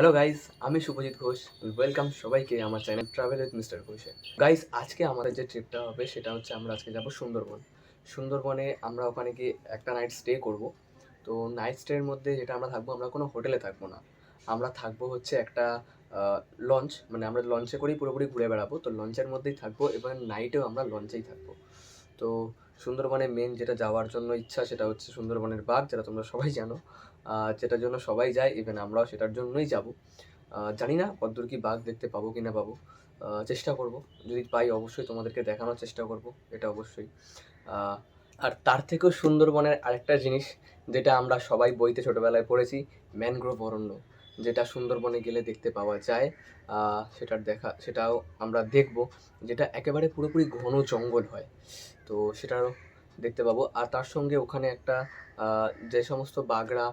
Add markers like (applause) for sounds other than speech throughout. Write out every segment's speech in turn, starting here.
Hello guys আমি Subhajit Ghosh welcome সবাইকে আমার চ্যানেল ট্রাভেল উইথ মিস্টার ঘোষে গাইস আজকে আমাদের যে ট্রিপটা হবে, সেটা হচ্ছে আমরা আজকে যাব সুন্দরবন। সুন্দরবনে আমরা ওখানে গিয়ে একটা নাইট স্টে করব। তো নাইট স্টের মধ্যে যেটা আমরা থাকব, আমরা কোনো হোটেলে থাকব না। আমরা থাকব হচ্ছে একটা লঞ্চ মানে আমরা লঞ্চে করেই পুরোপুরি ঘুরে বেড়াবো। তো লঞ্চের মধ্যেই থাকব এবং নাইটেও আমরা লঞ্চেই থাকব। তো সুন্দরবনে মেন যেটা যাওয়ার জন্য ইচ্ছা, সেটা হচ্ছে সুন্দরবনের বাঘ, যেটা তোমরা সবাই জানো। যেটার জন্য সবাই যায় ইভেন আমরাও সেটার জন্যই যাব। জানি না কতদূর কি বাঘ দেখতে পাবো কি না পাবো। চেষ্টা করব। যদি পাই অবশ্যই তোমাদেরকে দেখানোর চেষ্টা করব, এটা অবশ্যই। আর তার থেকেও সুন্দরবনের আরেকটা জিনিস, যেটা আমরা সবাই বইতে ছোটোবেলায় পড়েছি, ম্যানগ্রোভ অরণ্য। যেটা সুন্দরবনে গেলে দেখতে পাওয়া যায়। সেটার দেখা, সেটাও আমরা দেখব, যেটা একেবারে পুরোপুরি ঘন জঙ্গল হয়। তো সেটারও দেখতে পাবো। আর তার সঙ্গে ওখানে একটা যে সমস্ত বাঘরা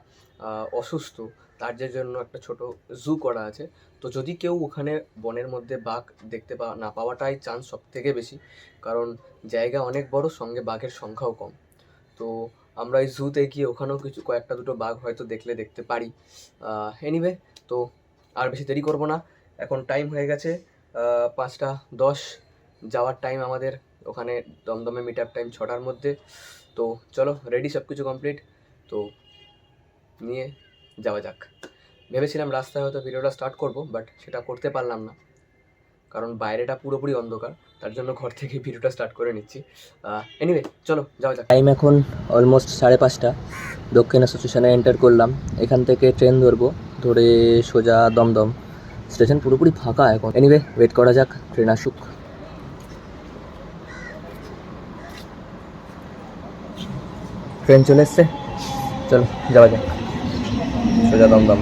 অসুস্থ, তার যে জন্য একটা ছোট জু করা আছে। তো যদি কেউ ওখানে বনের মধ্যে বাঘ দেখতে পা, না পাওয়াটাই চান্স সব থেকে বেশি। কারণ জায়গা অনেক বড়, সঙ্গে বাঘের সংখ্যাও কম। তো আমরা এই জুতে গিয়ে ওখানেও কিছু, কয়েকটা দুটো বাঘ হয়তো দেখলে দেখতে পারি। এনিওয়ে তো আর বেশি দেরি করব না। এখন টাইম হয়ে গেছে পাঁচটা দশ। যাওয়ার টাইম আমাদের। ওখানে দমদমে মিট আপ টাইম ছটার মধ্যে। তো চলো রেডি সব কিছু কমপ্লিট তো নিয়ে যাওয়া যাক। ভেবেছিলাম রাস্তায় হয়তো ভিডিওটা স্টার্ট করব বাট সেটা করতে পারলাম না। কারণ বাইরেটা পুরোপুরি অন্ধকার, তার জন্য ঘর থেকে ভিডিওটা স্টার্ট করে নিচ্ছি। এনিওয়ে চলো, যাওয়া যাক। টাইম এখন অলমোস্ট সাড়ে পাঁচটা। দক্ষিণ স্টেশনে এন্টার করলাম। এখান থেকে ট্রেন ধরবো, ধরে সোজা দমদম। স্টেশন পুরোপুরি ফাঁকা এখন। এনিওয়ে ওয়েট করা যাক ট্রেন আসুক। ট্রেন চলে এসছে। চলো যাওয়া যাক। সোজা দমদম।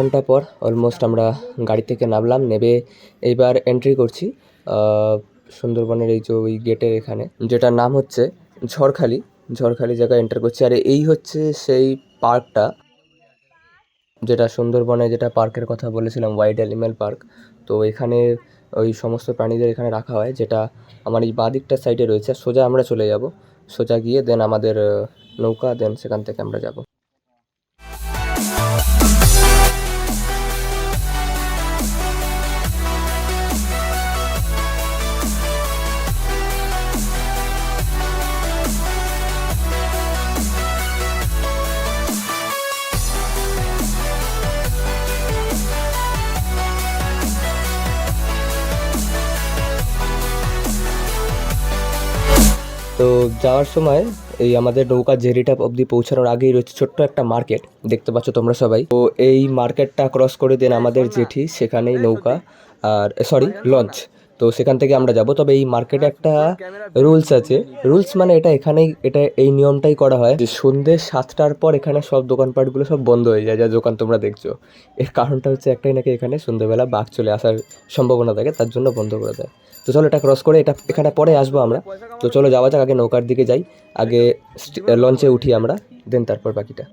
ঘণ্টা পর অলমোস্ট আমরা গাড়ি থেকে নামলাম, নেবে এইবার এন্ট্রি করছি সুন্দরবনের এই যে ওই গেটের এখানে, যেটার নাম হচ্ছে ঝড়খালি ঝড়খালি জায়গায় এন্টার করছি। আর এই হচ্ছে সেই পার্কটা, যেটা সুন্দরবনে যেটা পার্কের কথা বলেছিলাম ওয়াইল্ড অ্যানিম্যাল পার্ক তো এখানে ওই সমস্ত প্রাণীদের এখানে রাখা হয়, যেটা আমার এই বাঁ দিকটার সাইডে রয়েছে। সোজা আমরা চলে যাব, সোজা গিয়ে দেন আমাদের নৌকা দেন সেখান থেকে আমরা যাব। যাওয়ার সময় এই আমাদের নৌকা জেরিটা অবধি পৌঁছানোর আগেই রয়েছে ছোট্ট একটা মার্কেট। দেখতে পাচ্ছ তোমরা সবাই। তো এই মার্কেটটা ক্রস করে দেন আমাদের জেঠি, সেখানেই নৌকা আর সরি লঞ্চ তো সেখান থেকে আমরা যাব। তবে এই মার্কেটে একটা রুলস আছে। রুলস মানে এটা এখানেই এটা এই নিয়মটাই করা হয় যে সন্ধ্যে সাতটার পর এখানে সব দোকানপাটগুলো সব বন্ধ হয়ে যায় যা দোকান তোমরা দেখছ। এর কারণটা হচ্ছে একটাই নাকি এখানে সন্ধ্যেবেলা বাঘ চলে আসার সম্ভাবনা থাকে তার জন্য বন্ধ করে দেয়। তো চলো এটা ক্রস করে এটা এখানে পরে আসব আমরা। তো চলো যাওয়া যাক আগে নৌকার দিকে যাই। আগে লঞ্চে উঠি আমরা দেন তারপর বাকিটা।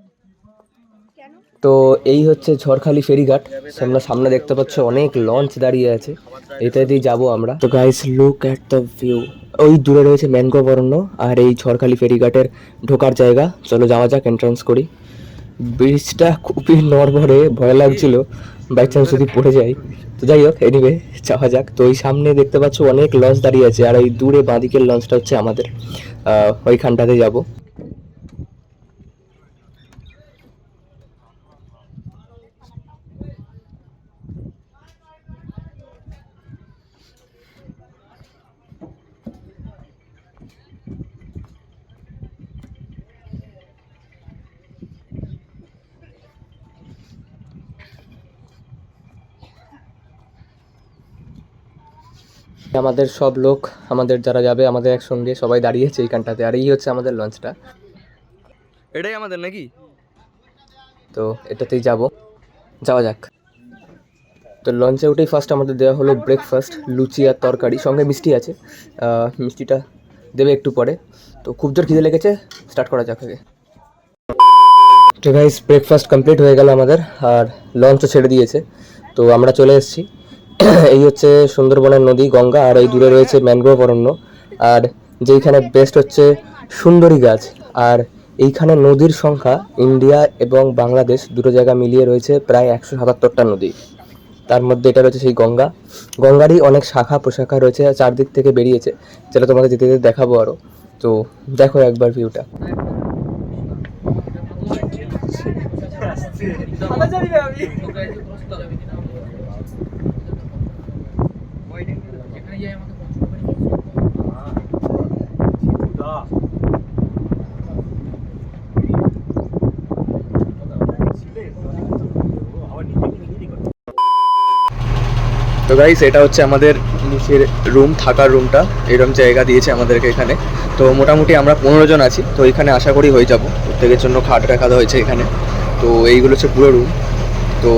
তো এই হচ্ছে ঝড়খালি ফেরিঘাট। তোমরা সামনে দেখতে পাচ্ছ অনেক লঞ্চ দাঁড়িয়ে আছে। এটা দিয়ে যাব আমরা। তো guys look at the view ওই দূরে রয়েছে ম্যানগ্রোভ অরণ্য আর এই ঝড়খালি ফেরিঘাটের ঢোকার জায়গা। চলো যাওয়া যাক এন্ট্রান্স করি। ব্রিজটা খুবই নড়বড়ে, ভয় লাগছিল। বাই চান্স যদি পড়ে যাই। তো যাই হোক এনিওয়ে যাওয়া যাক। তো ওই সামনে দেখতে পাচ্ছ অনেক লঞ্চ দাঁড়িয়ে আছে। আর ওই দূরে বাঁদিকের লঞ্চটা হচ্ছে আমাদের। ওইখানটাতে যাব। আমাদের সব লোক আমাদের যারা যাবে আমাদের একসঙ্গে সবাই দাঁড়িয়েছে এইখানটাতে। আর এই হচ্ছে আমাদের লঞ্চটা। এটাই আমাদের নাকি? তো এটাতেই যাব। যাওয়া যাক। তো লঞ্চে উঠেই ফার্স্ট আমাদের দেওয়া হলো ব্রেকফাস্ট লুচি আর তরকারি সঙ্গে মিষ্টি আছে। মিষ্টিটা দেবে একটু পরে। তো খুব জোর খিদে লেগেছে স্টার্ট করা যাক আগে। তো গাইস ব্রেকফাস্ট কমপ্লিট হয়ে গেল আমাদের আর লঞ্চও ছেড়ে দিয়েছে। তো আমরা চলে এসেছি। (coughs) এই হচ্ছে সুন্দরবনের নদী গঙ্গা আর এই দূরে রয়েছে ম্যানগ্রোভ অরণ্য। আর যেইখানে বেস্ট হচ্ছে সুন্দরী গাছ। আর এইখানে নদীর সংখ্যা ইন্ডিয়া এবং বাংলাদেশ দুটো জায়গা মিলিয়ে রয়েছে প্রায় একশো সাতাত্তরটা নদী। তার মধ্যে এটা রয়েছে সেই গঙ্গা। গঙ্গারই অনেক শাখা প্রশাখা রয়েছে আর চারদিক থেকে বেরিয়েছে যেটা তোমাকে যেতে যেতে দেখাবো আরও তো দেখো একবার ভিউটা তো গাইস এটা হচ্ছে আমাদের নিচের রুম থাকার রুমটা এরকম জায়গা দিয়েছে আমাদেরকে এখানে। তো মোটামুটি আমরা পনেরো জন আছি। তো এখানে আশা করি হয়ে যাব। প্রত্যেকের জন্য খাট রাখা হয়েছে এখানে। তো এইগুলো হচ্ছে পুরো রুম তো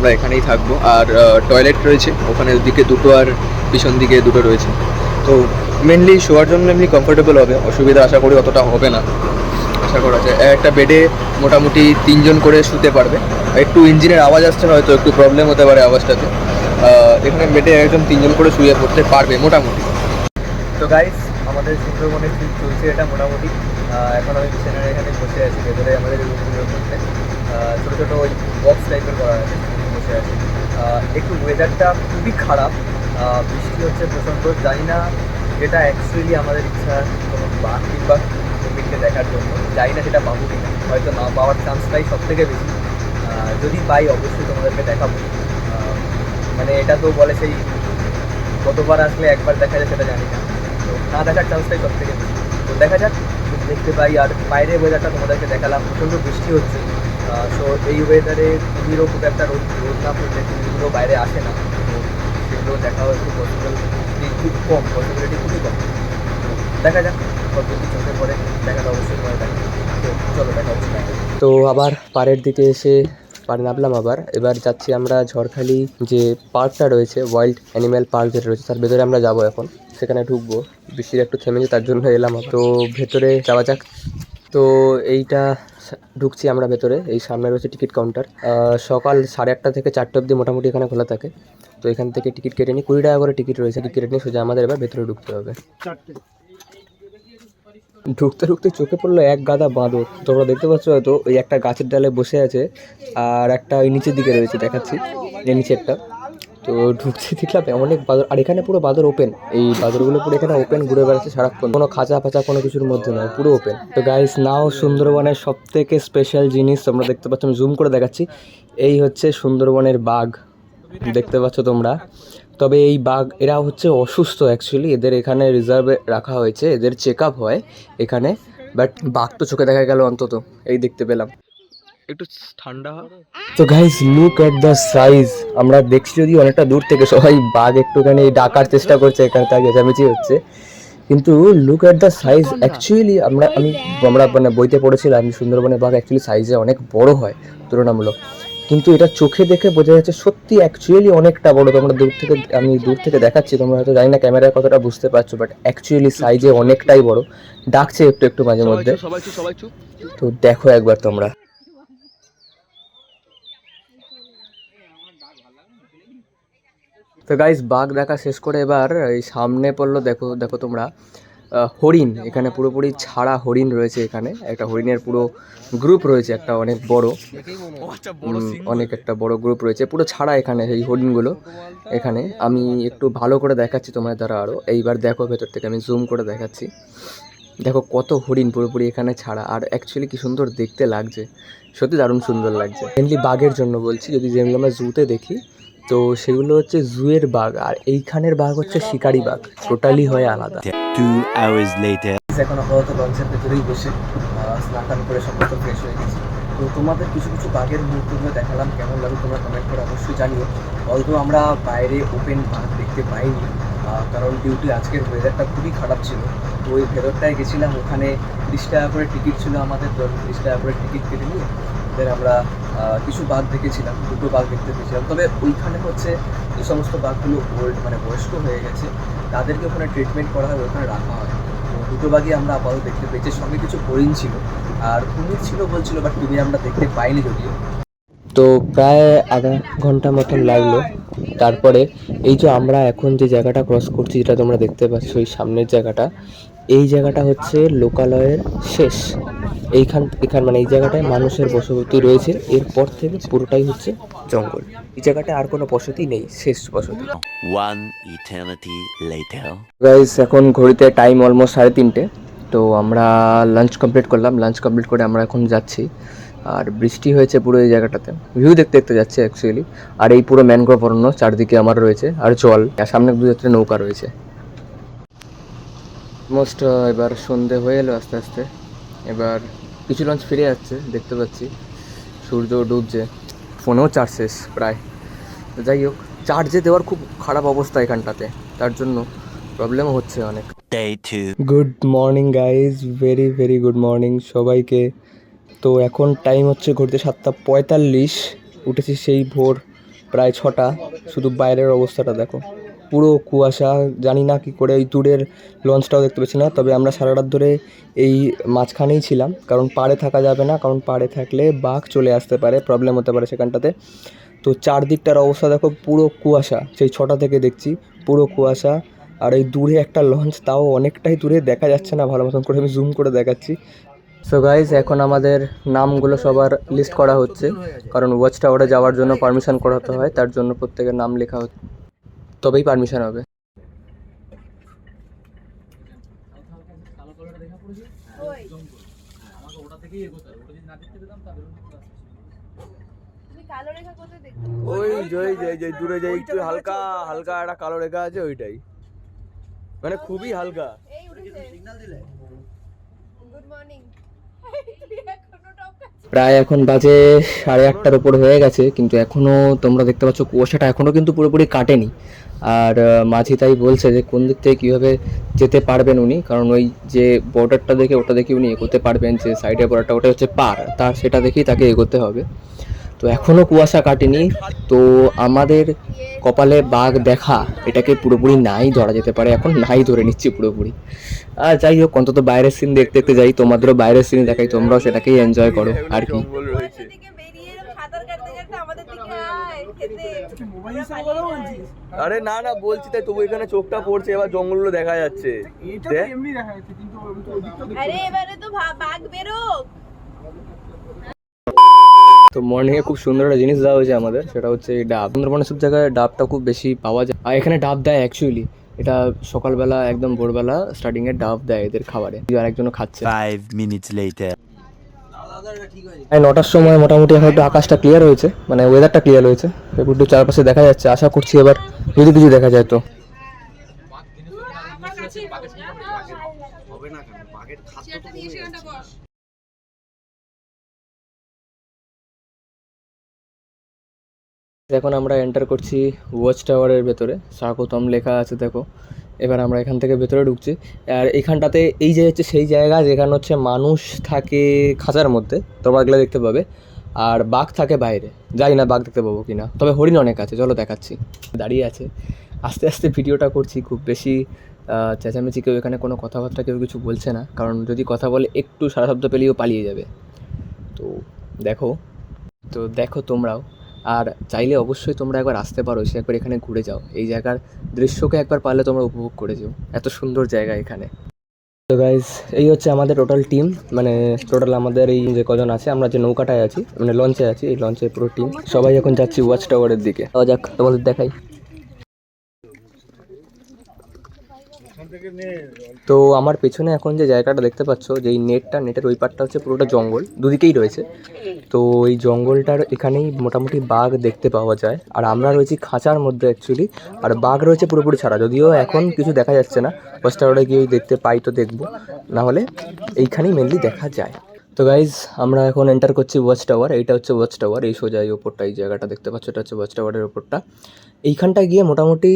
আমরা এখানেই থাকব। আর টয়লেট রয়েছে। ওখানে দিকে দুটো আর পিছন দিকে দুটো রয়েছে। তো মেনলি শোয়ার জন্য এমনি কমফোর্টেবল হবে। অসুবিধা আশা করি অতটা হবে না। আশা করা যায়। একটা বেডে মোটামুটি তিনজন করে শুতে পারবে। একটু ইঞ্জিনের আওয়াজ আসছে, হয়তো একটু প্রবলেম হতে পারে আওয়াজটাতে। এখানে বেডে একজন তিনজন করে শুয়ে পড়তে পারবে মোটামুটি। তো গাইস আমাদের সুন্দরবনে ট্রিপ চলছে এটা মোটামুটি? এখন আমি বিছানার এখানে বসে আছি। ভেতরে আমাদের ছোটো ছোটো ওই বক্স টাইপের করা আছে। বসে একটু ওয়েদারটা খুবই খারাপ। বৃষ্টি হচ্ছে প্রচণ্ড। জানি না যেটা অ্যাকচুয়ালি আমাদের ইচ্ছা কোনো বাঘ কিংবা কুমিরকে দেখার জন্য। জানি না সেটা পাবো কিনা। হয়তো না পাওয়ার চান্সটাই সব থেকে বেশি যদি পাই, অবশ্যই তোমাদেরকে দেখাবো। মানে এটা তো বলে সেই কতবার আসলে একবার দেখা যায়, সেটা জানি না। তো না দেখার চান্সটাই সব থেকে বেশি। তো দেখা যাক, দেখতে পাই। আর বাইরের ওয়েদারটা তোমাদেরকে দেখালাম। প্রচণ্ড বৃষ্টি হচ্ছে। সো এই ওয়েদারে কুমিরও খুব একটা রোদ রোদ না পড়লে কুমিরগুলো বাইরে আসে না। তো সেগুলো দেখাও একটু পসিবল খুব কম পসিবিলিটি খুবই কম। দেখা যাক চোখে পড়ে, দেখাটা অবশ্যই দেখা তো চলো, দেখা হচ্ছে তো আবার পাড়ের দিকে এসে পাড়ে নামলাম আবার। এবার যাচ্ছি আমরা ঝড়খালি যে পার্কটা রয়েছে ওয়াইল্ড অ্যানিম্যাল পার্ক যেটা রয়েছে, তার ভেতরে আমরা যাব এখন। সেখানে ঢুকবো, বৃষ্টির একটু থেমেছে, তার জন্য এলাম। তো ভেতরে যাওয়া যাক। তো এইটা ঢুকছি আমরা ভেতরে এই সামনে রয়েছে টিকিট কাউন্টার। সকাল সাড়ে আটটা থেকে চারটে অবধি মোটামুটি এখানে খোলা থাকে। তো এখান থেকে টিকিট কেটে নিই। কুড়ি টাকা করে টিকিট রয়েছে টিকিট কেটে নিয়ে সোজা আমাদের এবার ভেতরে ঢুকতে হবে। ঢুকতে ঢুকতে চোখে পড়ল এক গাদা বাঁদর। তোমরা দেখতে পাচ্ছ হয়তো ওই একটা গাছের ডালে বসে আছে আর একটা ওই নিচের দিকে রয়েছে দেখাচ্ছি। এই নিচেরটা। তো ঢুকতে দেখলাম অনেক বাদর, আর এখানে পুরো বাদর ওপেন এই বাদরগুলো পুরো এখানে ওপেন ঘুরে বেড়াচ্ছে সারাক্ষণ। কোনো খাঁচা ফাঁচা কোনো কিছুর মধ্যে নয়, পুরো ওপেন তো গাইস নাও সুন্দরবনের সব থেকে স্পেশাল জিনিস তোমরা দেখতে পাচ্ছ, আমি জুম করে দেখাচ্ছি। এই হচ্ছে সুন্দরবনের বাঘ, দেখতে পাচ্ছ তোমরা। তবে এই বাঘ, এরা হচ্ছে অসুস্থ অ্যাকচুয়ালি এদের এখানে রিজার্ভে রাখা হয়েছে, এদের চেক আপ হয় এখানে। বাট বাঘ তো চোখে দেখা গেল অন্তত, এই দেখতে পেলাম। একটু ঠান্ডা তো guys look at the size আমরা দেখছি যদি অনেকটা দূর থেকে সবাই বাঘ একটুখানি ডাকার চেষ্টা করছে এখানে তার চেঁচামেচি হচ্ছে। কিন্তু look at the size actually আমরা আমি আমরা মানে বইতে পড়েছিলাম যে সুন্দরবনের বাঘ অ্যাকচুয়ালি সাইজে অনেক বড় হয় তুলনামূলক। কিন্তু এটা চোখে দেখে বোঝা যাচ্ছে সত্যি অ্যাকচুয়ালি অনেকটা বড়। তোমরা দূর থেকে আমি দূর থেকে দেখাচ্ছি তোমরা হয়তো জানি না ক্যামেরায় কতটা বুঝতে পারছ বাট অ্যাকচুয়ালি সাইজে অনেকটাই বড়। ডাকছে একটু একটু মাঝে মধ্যে। তো দেখো একবার তোমরা। তো গাইস বাঘ দেখা শেষ করে এবার এই সামনে পড়ল, দেখো দেখো তোমরা হরিণ, এখানে পুরোপুরি ছাড়া হরিণ রয়েছে এখানে, একটা হরিণের পুরো গ্রুপ রয়েছে, একটা অনেক বড় অনেক একটা বড় গ্রুপ রয়েছে, পুরো ছাড়া এখানে এই হরিণগুলো, এখানে। আমি একটু ভালো করে দেখাচ্ছি তোমার দ্বারা আরও এইবার দেখো ভেতর থেকে, আমি জুম করে দেখাচ্ছি। দেখো কত হরিণ পুরোপুরি এখানে ছাড়া, আর অ্যাকচুয়ালি কি সুন্দর দেখতে লাগছে, সত্যি দারুণ সুন্দর লাগছে। মেনলি বাঘের জন্য বলছি, যদি যেগুলো আমরা জুতে দেখি তো সেগুলো হচ্ছে জুয়ের বাঘ আর এইখানের বাঘ হচ্ছে শিকারি বাঘ টোটালি হয় আলাদা। Two hours later. এখন আপাতত লঞ্চের ভেতরেই বসে স্নান টান করে সমস্ত ফ্রেশ হয়ে গেছি। তো তোমাদের কিছু কিছু বাঘের মুহূর্তগুলো দেখালাম কেমন লাগে তোমরা কমেন্ট করে অবশ্যই জানিও। হয়তো আমরা বাইরে ওপেন বাঘ দেখতে পাইনি আহ, কারণ ডিউটি আজকের ওয়েদারটা খুবই খারাপ ছিল তো ওই ভেতরটায় গেছিলাম। ওখানে তিরিশ টাকা করে টিকিট ছিল আমাদের তো তিরিশ টাকা করে টিকিট কেটে নিয়ে দেন আমরা কিছু বাঘ দেখেছিলাম, দুটো বাঘ দেখতে পেয়েছিলাম। তবে ওইখানে হচ্ছে যে সমস্ত বাঘগুলো ওল্ড মানে বয়স্ক হয়ে গেছে। তাদেরকে ওখানে ট্রিটমেন্ট করা হয়, ওখানে রাখা হয়। দুটো বাঘই আমরা আপাতত দেখতে পেয়েছি। সঙ্গে কিছু হরিণ ছিল, আর কুমির ছিল বলছিল বাট কুমির আমরা দেখতে পাইনি যদিও। তো প্রায় আধা ঘণ্টা মতন লাগল। তারপরে এই যে আমরা এখন যে জায়গাটা ক্রস করছি, যেটা তোমরা দেখতে পাচ্ছ ওই সামনের জায়গাটা এই জায়গাটা হচ্ছে লোকালয়ের শেষ। এইখান এখান মানে এই জায়গাটায় মানুষের বসতি রয়েছে। এরপর থেকে পুরোটাই হচ্ছে জঙ্গল। এই জায়গাটায় আর কোনো বসতি নেই শেষ বসতি. গাইস এখন ঘড়িতে টাইম অলমোস্ট সাড়ে তিনটে। তো আমরা লাঞ্চ কমপ্লিট করলাম। লাঞ্চ কমপ্লিট করে আমরা এখন যাচ্ছি। আর বৃষ্টি হয়েছে পুরো এই জায়গাটাতে। ভিউ দেখতে দেখতে যাচ্ছে অ্যাকচুয়ালি আর এই পুরো ম্যানগ্রোভ অরণ্য চারদিকে আমার রয়েছে। আর জল। আর সামনে দু যাত্রী নৌকা রয়েছে। মোস্ট এবার সন্ধে হয়ে এলো আস্তে আস্তে। এবার কিছু লঞ্চ ফিরে যাচ্ছে দেখতে পাচ্ছি। সূর্য ডুবছে ফোনেও চার্জ শেষ প্রায়। তো যাই হোক চার্জে দেওয়ার খুব খারাপ অবস্থা এখানটাতে। তার জন্য প্রবলেম হচ্ছে অনেক। Good morning guys very very good morning সবাইকে। তো এখন টাইম হচ্ছে ঘুরতে সাতটা পঁয়তাল্লিশ। উঠেছি সেই ভোর প্রায় ছটা। শুধু বাইরের অবস্থাটা দেখো। পুরো কুয়াশা, জানি না কি করে ওই দূরের লঞ্চটাও দেখতে পাচ্ছি না, তবে আমরা সারা রাত ধরে এই মাঝখানেই ছিলাম, কারণ পাড়ে থাকা যাবে না, কারণ পাড়ে থাকলে বাঘ চলে আসতে পারে প্রবলেম হতে পারে সেখানটাতে। তো চারদিকটার অবস্থা দেখো, পুরো কুয়াশা, সেই ছটা থেকে দেখছি, পুরো কুয়াশা, আর এই দূরে একটা লঞ্চ, তাও অনেকটাই দূরে, দেখা যাচ্ছে না, ভালো মতন করে আমি জুম করে দেখাচ্ছি। সো গাইজ এখন আমাদের নামগুলো সবার লিস্ট করা হচ্ছে, কারণ ওয়াচ টাওয়ারে যাওয়ার জন্য পারমিশন করাতে হয়, তার জন্য প্রত্যেকের নাম লেখা হচ্ছে। তবেই পারমিশন হবে। তুমি কালো রেখা কোথায় দেখতে ওই যে যে যে দূরে যে একটু হালকা হালকা একটা কালো রেখা আছে ওইটাই। মানে খুবই হালকা। এই উঠেছে। গুড মর্নিং তুই এখনও টপকাচ্ছিস প্রায় এখন বাজে সাড়ে আটটার উপর হয়ে গেছে কিন্তু এখনও তোমরা দেখতে পাচ্ছ কুয়াশাটা এখনও কিন্তু পুরোপুরি কাটেনি। আর মাঝি তাই বলছে যে কোন দিক থেকে কীভাবে যেতে পারবেন উনি? কারণ ওই যে বর্ডারটা দেখে, ওটা দেখে উনি এগোতে পারবেন, যে সাইডের বর্ডারটা ওটা হচ্ছে পার। তার সেটা দেখেই তাকে এগোতে হবে। তো এখনও কুয়াশা কাটেনি। তো আমাদের কপালে বাঘ দেখা, এটাকে পুরোপুরি নাই ধরা যেতে পারে। এখন নাই ধরে নিচ্ছি পুরোপুরি। আর যাই হোক, অন্তত বাইরের সিন দেখতে দেখতে যাই। তোমাদেরও বাইরের সিন দেখাই, তোমরাও সেটাকেই এনজয় করো। আর কি কুয়াশা থেকে বেরিয়ে এরকম সাঁতার কাটতে কাটতে আমাদের দিকে আয় খেতে ওরা পালিয়ে যায়। আরে না না বলছি তাই তবু এখানে চোখটা পড়ছে এবার জঙ্গলগুলো দেখা যাচ্ছে। আরে এবারে তো বাঘ বেরোক। তো মর্নিং এ খুব সুন্দর একটা জিনিস দেওয়া হয়েছে আমাদের সেটা হচ্ছে এই ডাব। সুন্দরবনের সব জায়গায় ডাবটা খুব বেশি পাওয়া যায়। আর এখানে ডাব দেয় অ্যাকচুয়ালি এটা সকালবেলা একদম ভোরবেলা স্টার্টিং এ ডাব দেয় এদের খাবারে। আর একজনও খাচ্ছে। Five minutes later. এই নটার সময় মোটামুটি এখন একটু আকাশটা ক্লিয়ার হয়েছে মানে ওয়েদারটা ক্লিয়ার হয়েছে। একটু চারপাশে দেখা যাচ্ছে, আশা করছি এবার যদি কিছু দেখা যায় তো। এখন আমরা এন্টার করছি ওয়াচ টাওয়ারের ভেতরে। স্বাগতম লেখা আছে, দেখো। এবার আমরা এখান থেকে ভেতরে ঢুকছি। আর এখানটাতে এই যে হচ্ছে সেই জায়গা যেখানে হচ্ছে মানুষ থাকে খাঁচার মধ্যে, তোমরা এগুলো দেখতে পাবে। আর বাঘ থাকে বাইরে। জানি না বাঘ দেখতে পাবো কিনা। তবে হরিণ অনেক আছে, চলো দেখাচ্ছি। দাঁড়িয়ে আছে। আস্তে আস্তে ভিডিওটা করছি খুব বেশি চেঁচামেচি কেউ এখানে কোনো কথাবার্তা কেউ কিছু বলছে না। কারণ যদি কথা বলে একটু সারা শব্দ পেলেও পালিয়ে যাবে। তো দেখো। তো দেখো তোমরাও। আর চাইলে অবশ্যই তোমরা একবার আসতে পারো, এসে একবার এখানে ঘুরে যাও। এই জায়গার দৃশ্যকে একবার পারলে তোমরা উপভোগ করে যাও। এত সুন্দর জায়গা এখানে। তো গাইজ এই হচ্ছে আমাদের টোটাল টিম মানে টোটাল আমাদের এই যে কজন আছে, আমরা যে নৌকাটায় আছি মানে লঞ্চে আছি, এই লঞ্চে পুরো টিম সবাই এখন যাচ্ছি ওয়াচ টাওয়ারের দিকে। যাক, তোমাদের দেখাই। তো আমার পেছনে এখন যে জায়গাটা দেখতে পাচ্ছ যে এই নেটটা, নেটের ওই পারটা হচ্ছে পুরোটা জঙ্গল, দুদিকেই রয়েছে। তো এই জঙ্গলটার এখানেই মোটামুটি বাঘ দেখতে পাওয়া যায়। আর আমরা রয়েছি খাঁচার মধ্যে অ্যাকচুয়ালি আর বাঘ রয়েছে পুরোপুরি ছাড়া। যদিও এখন কিছু দেখা যাচ্ছে না ওয়াচ গিয়ে দেখতে পাই তো দেখব। না হলে এইখানেই মেনলি দেখা যায়। তো গাইজ আমরা এখন এন্টার করছি ওয়াচ টাওয়ার এইটা হচ্ছে ওয়াচ টাওয়ার এই সোজা এই ওপরটা, এই জায়গাটা দেখতে পাচ্ছ, এটা হচ্ছে ওয়াচ টাওয়ারের ওপরটা। এইখানটা গিয়ে মোটামুটি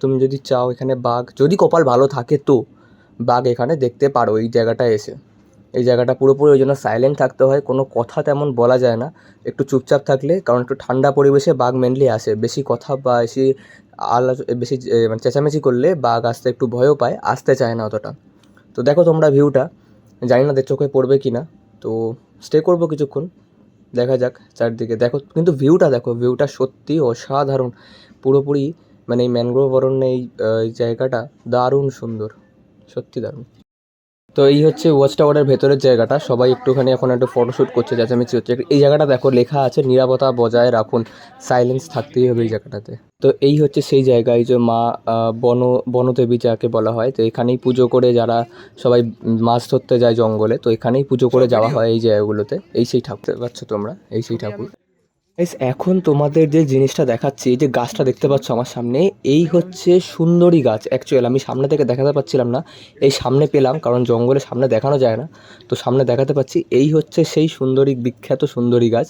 তুমি যদি চাও এখানে বাঘ, যদি কপাল ভালো থাকে তো বাঘ এখানে দেখতে পারো এই জায়গাটায় এসে। এই জায়গাটা পুরোপুরি ওই জন্য সাইলেন্ট থাকতে হয়, কোনো কথা তেমন বলা যায় না। একটু চুপচাপ থাকলে, কারণ একটু ঠান্ডা পরিবেশে বাঘ মেনলি আসে। বেশি কথা বা বেশি আলা, বেশি মানে চেঁচামেচি করলে বাঘ আসতে একটু ভয়ও পায়, আসতে চায় না অতটা। তো দেখো তোমরা ভিউটা জানি না চোখে পড়বে কি না। তো স্টে করব কিছুক্ষণ, দেখা যাক চারদিকে। দেখো, কিন্তু ভিউটা দেখো ভিউটা সত্যি অসাধারণ। পুরোপুরি মানে এই ম্যানগ্রোভ অরণ্য এই জায়গাটা দারুণ সুন্দর সত্যি দারুণ। তো এই হচ্ছে ওয়াচ টাওয়ারের ভেতরের জায়গাটা সবাই একটুখানি এখন একটু ফটোশ্যুট করছে চেঁচামেচি হচ্ছে। এই জায়গাটা দেখো লেখা আছে নিরাপত্তা বজায় রাখুন সাইলেন্স থাকতেই হবে এই জায়গাটাতে। তো এই হচ্ছে সেই জায়গা এই যে মা বন বনদেবী যাকে বলা হয় তো এখানেই পুজো করে যারা সবাই মাছ ধরতে যায় জঙ্গলে তো এখানেই পুজো করে যাওয়া হয় এই জায়গাগুলোতে। এই সেই ঠাকুর পাচ্ছ তোমরা? এই সেই ঠাকুর। Guys, এখন তোমাদের যে জিনিসটা দেখাচ্ছি যে গাছটা দেখতে পাচ্ছ আমার সামনে এই হচ্ছে সুন্দরী গাছ। অ্যাকচুয়াল আমি সামনে থেকে দেখাতে পাচ্ছিলাম না। এই সামনে পেলাম কারণ জঙ্গলে সামনে দেখানো যায় না। তো সামনে দেখাতে পাচ্ছি এই হচ্ছে সেই সুন্দরী বিখ্যাত সুন্দরী গাছ।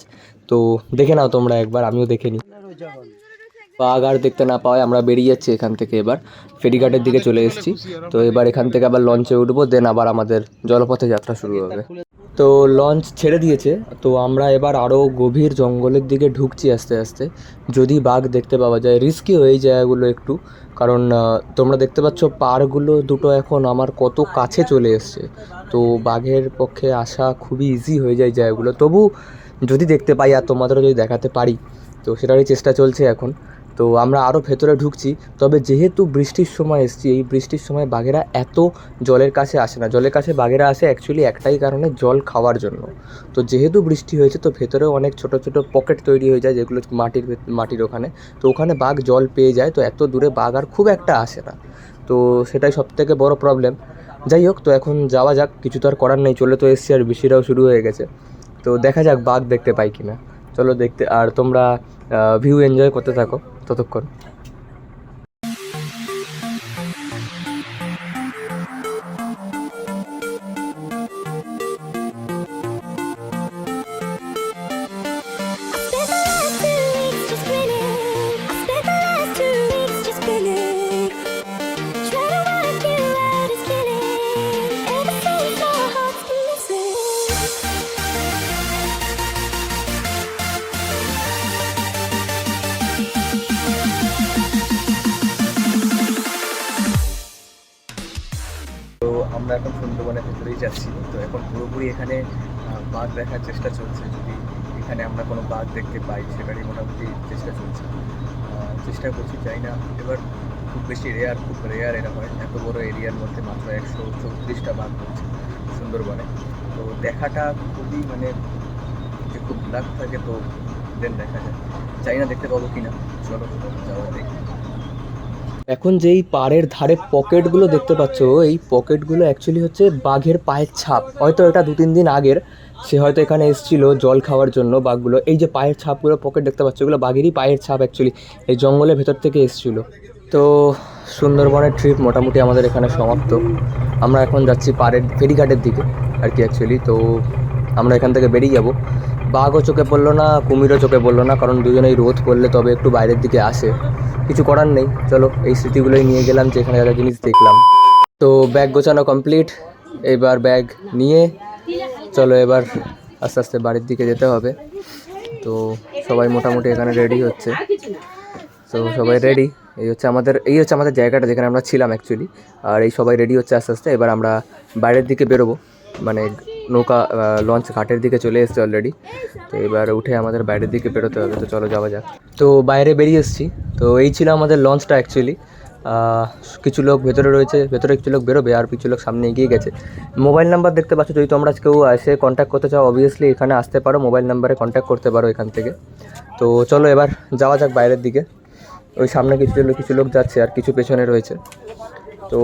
তো দেখে নাও তোমরা একবার আমিও দেখে নিই। বাঘ আর দেখতে না পাওয়ায় আমরা বেরিয়ে যাচ্ছি এখান থেকে এবার। ফেরিঘাটের দিকে চলে এসেছি। তো এবার এখান থেকে আবার লঞ্চে উঠবো দেন আবার আমাদের জলপথে যাত্রা শুরু হবে। তো লঞ্চ ছেড়ে দিয়েছে। তো আমরা এবার আরও গভীর জঙ্গলের দিকে ঢুকছি আস্তে আস্তে। যদি বাঘ দেখতে পাওয়া যায় রিস্কি এই জায়গাগুলো একটু। কারণ তোমরা দেখতে পাচ্ছ পাড়গুলো দুটো এখন আমার কত কাছে চলে এসছে। তো বাঘের পক্ষে আসা খুবই ইজি হয়ে যায় জায়গাগুলো তবু যদি দেখতে পাই আর তোমাদেরও যদি দেখাতে পারি, তো সেটারই চেষ্টা চলছে এখন। তো আমরা আরও ভেতরে ঢুকছি। তবে যেহেতু বৃষ্টির সময় এসছি, এই বৃষ্টির সময় বাঘেরা এত জলের কাছে আসে না। জলের কাছে বাঘেরা আসে অ্যাকচুয়ালি একটাই কারণে জল খাওয়ার জন্য। তো যেহেতু বৃষ্টি হয়েছে, তো ভেতরেও অনেক ছোট ছোট পকেট তৈরি হয়ে যায় যেগুলো মাটির মাটির ওখানে। তো ওখানে বাঘ জল পেয়ে যায়, তো এত দূরে বাঘ আর খুব একটা আসে না। তো সেটাই সব থেকে বড় প্রবলেম যাই হোক, তো এখন যাওয়া যাক, কিছু তো আর করার নেই, চলে তো এসছি আর বৃষ্টিটাও শুরু হয়ে গেছে। তো দেখা যাক বাঘ দেখতে পাই কিনা। চলো দেখতে, আর তোমরা ভিউ এনজয় করতে থাকো। ততক্ষণ। পুরোপুরি এখানে বাঘ দেখার চেষ্টা চলছে। যদি এখানে আমরা কোনো বাঘ দেখতে পাই সেটারই মোটামুটি চেষ্টা চলছে। চেষ্টা করছি চাই না। এবার খুব বেশি রেয়ার খুব রেয়ার এরা হয়। এত বড় এরিয়ার মধ্যে মাত্র একশো চৌত্রিশটা বাঘ রয়েছে সুন্দরবনে। তো দেখাটা খুবই মানে যে খুব লাভ থাকে তো দেন দেখা যায়। চাই না, দেখতে পাবো কিনা। চলো, যাওয়া দেখি এখন যেই পাড়ের ধারে পকেটগুলো দেখতে পাচ্ছ, এই পকেটগুলো অ্যাকচুয়ালি হচ্ছে বাঘের পায়ের ছাপ। হয়তো এটা দু তিন দিন আগের, সে হয়তো এখানে এসেছিল জল খাওয়ার জন্য বাঘগুলো। এই যে পায়ের ছাপগুলো পকেট দেখতে পাচ্ছ, এগুলো বাঘেরই পায়ের ছাপ অ্যাকচুয়ালি এই জঙ্গলের ভেতর থেকে এসেছিল। তো সুন্দরবনের ট্রিপ মোটামুটি আমাদের এখানে সমাপ্ত। আমরা এখন যাচ্ছি পাড়ের ফেরিঘাটের দিকে আর কি অ্যাকচুয়ালি তো আমরা এখান থেকে বেরিয়ে যাব। বাঘও চোখে পড়ল না, কুমিরও চোখে পড়ল না, কারণ দুজনেই রোদ পড়লে তবে একটু বাইরের দিকে আসে। কিছু করার নেই। চলো, এই স্মৃতিগুলোই নিয়ে গেলাম যে এখানে যা জিনিস দেখলাম। তো ব্যাগ গোছানো কমপ্লিট এবার ব্যাগ নিয়ে চলো এবার আস্তে আস্তে বাড়ির দিকে যেতে হবে। তো সবাই মোটামুটি এখানে রেডি হচ্ছে। তো সবাই রেডি এই হচ্ছে আমাদের, এই হচ্ছে আমাদের জায়গাটা যেখানে আমরা ছিলাম অ্যাকচুয়ালি আর এই সবাই রেডি হচ্ছে আস্তে আস্তে। এবার আমরা বাইরের দিকে বেরোবো। মানে নৌকা লঞ্চ ঘাটের দিকে চলে এসছে অলরেডি তো এবার উঠে আমাদের বাইরের দিকে বেরোতে হবে, তো চলো যাওয়া যাক। তো বাইরে বেরিয়ে এসেছি। তো এই ছিল আমাদের লঞ্চটা অ্যাকচুয়ালি কিছু লোক ভেতরে রয়েছে, ভেতরে কিছু লোক বেরোবে আর কিছু লোক সামনে এগিয়ে গেছে। মোবাইল নাম্বার দেখতে পাচ্ছ, যদি তোমরা কেউ এসে কন্ট্যাক্ট করতে চাও অবভিয়াসলি এখানে আসতে পারো মোবাইল নাম্বারে কন্ট্যাক্ট করতে পারো এখান থেকে। তো চলো এবার যাওয়া যাক বাইরের দিকে। ওই সামনে কিছু কিছু লোক যাচ্ছে আর কিছু পেছনে রয়েছে। তো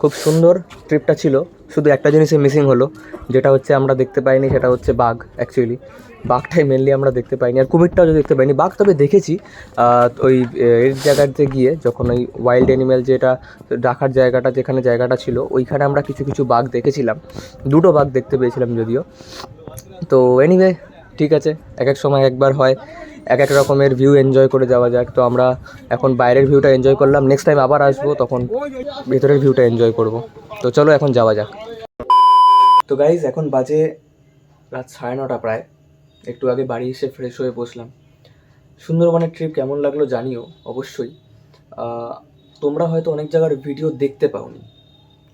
খুব সুন্দর ট্রিপটা ছিল। শুধু একটা জিনিসে মিসিং হলো, যেটা হচ্ছে আমরা দেখতে পাইনি, সেটা হচ্ছে বাঘ অ্যাকচুয়ালি বাঘটাই মেনলি আমরা দেখতে পাইনি, আর কুমিরটাও দেখতে পাইনি। বাঘ তবে দেখেছি ওই এর জায়গাতে গিয়ে যখন ওই ওয়াইল্ড অ্যানিম্যাল যেটা রাখার জায়গাটা, যেখানে জায়গাটা ছিল, ওইখানে আমরা কিছু কিছু বাঘ দেখেছিলাম। দুটো বাঘ দেখতে পেয়েছিলাম যদিও। তো এনিওয়ে ঠিক আছে, এক এক সময় একবার হয়। এক এক রকমের ভিউ এনজয় করে যাওয়া যাক। তো আমরা এখন বাইরের ভিউটা এনজয় করলাম। নেক্সট টাইম আবার আসব, তখন ভেতরের ভিউটা এনজয় করব। তো চলো এখন যাওয়া যাক। তো গাইজ এখন বাজে রাত সাড়ে নটা প্রায়। একটু আগে বাড়ি এসে ফ্রেশ হয়ে বসলাম। সুন্দরবনের ট্রিপ কেমন লাগল জানিও, অবশ্যই। তোমরা হয়তো অনেক জায়গার ভিডিও দেখতে পাওনি।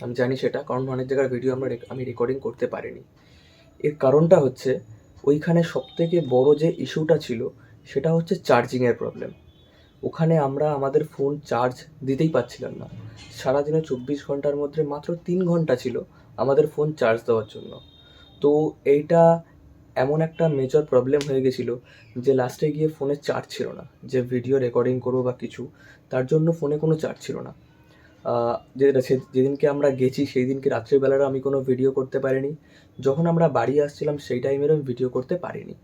আমি জানি সেটা, কারণ অনেক জায়গার ভিডিও আমরা আমি রেকর্ডিং করতে পারিনি। এর কারণটা হচ্ছে, ওইখানে সবথেকে বড় যে ইস্যুটা ছিল সেটা হচ্ছে চার্জিংয়ের প্রবলেম ওখানে আমরা আমাদের ফোন চার্জ দিতেই পাচ্ছিলাম না। সারাদিনে চব্বিশ ঘণ্টার মধ্যে মাত্র তিন ঘণ্টা ছিল আমাদের ফোন চার্জ দেওয়ার জন্য। তো এইটা এমন একটা মেজর প্রবলেম হয়ে গেছিল যে লাস্টে গিয়ে ফোনে চার্জ ছিল না যে ভিডিও রেকর্ডিং করব বা কিছু তার জন্য ফোনে কোনো চার্জ ছিল না। আহ, যে সে- যেদিনকে আমরা গেছি সেই দিনকে রাত্রিবেলারও আমি কোনো ভিডিও করতে পারিনি। যখন আমরা বাড়ি আসছিলাম সেই টাইমেরও ভিডিও করতে পারিনি।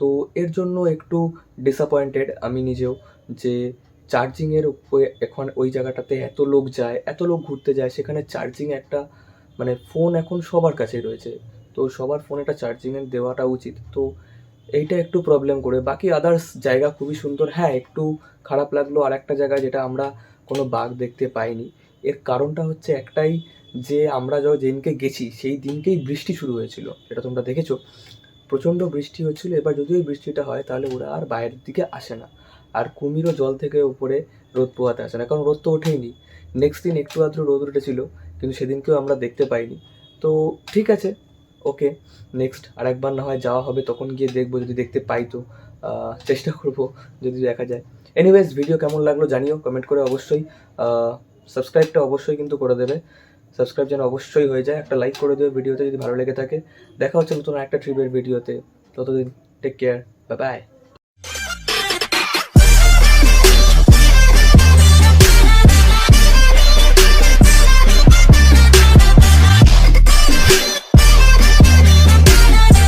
তো এর জন্য একটু ডিসঅ্যাপয়েন্টেড আমি নিজেও যে চার্জিংয়ের উপরে এখন ওই জায়গাটাতে এত লোক যায়, এত লোক ঘুরতে যায়, সেখানে চার্জিং একটা মানে ফোন এখন সবার কাছেই রয়েছে। তো সবার ফোন একটা চার্জিংয়ের দেওয়াটা উচিত। তো এইটা একটু প্রবলেম করে। বাকি আদার্স জায়গা খুবই সুন্দর। হ্যাঁ একটু খারাপ লাগল আর একটা জায়গায় যেটা আমরা কোনো বাঘ দেখতে পাইনি। এর কারণটা হচ্ছে একটাই যে আমরা যেদিনকে গেছি, সেই দিনকেই বৃষ্টি শুরু হয়েছিল। এটা তোমরা দেখেছ। প্রচণ্ড বৃষ্টি হচ্ছিল, এবার যদি ওই বৃষ্টিটা হয় তাহলে ওরা আর বাইরের দিকে আসে না। আর কুমিরও জল থেকে উপরে রোদ পোহাতে আসে না, কারণ রোদ তো ওঠেইনি। নেক্সট দিন একটু আধটু রোদ উঠেছিল, কিন্তু সেদিনকেও আমরা দেখতে পাইনি। তো ঠিক আছে, ওকে নেক্সট আরেকবার না হয় যাওয়া হবে, তখন গিয়ে দেখব, যদি দেখতে পাই তো চেষ্টা করব যদি দেখা যায়। এনিওয়েজ ভিডিও কেমন লাগল জানিও কমেন্ট করে অবশ্যই সাবস্ক্রাইবটা অবশ্যই কিন্তু করে দেবে। সাবস্ক্রাইব যেন অবশ্যই হয়ে যায়। একটা লাইক করে দেবে ভিডিওতে যদি ভালো লেগে থাকে। দেখা হচ্ছে নতুন একটা ট্রিপের ভিডিওতে ততদিন টেক কেয়ার বা বাই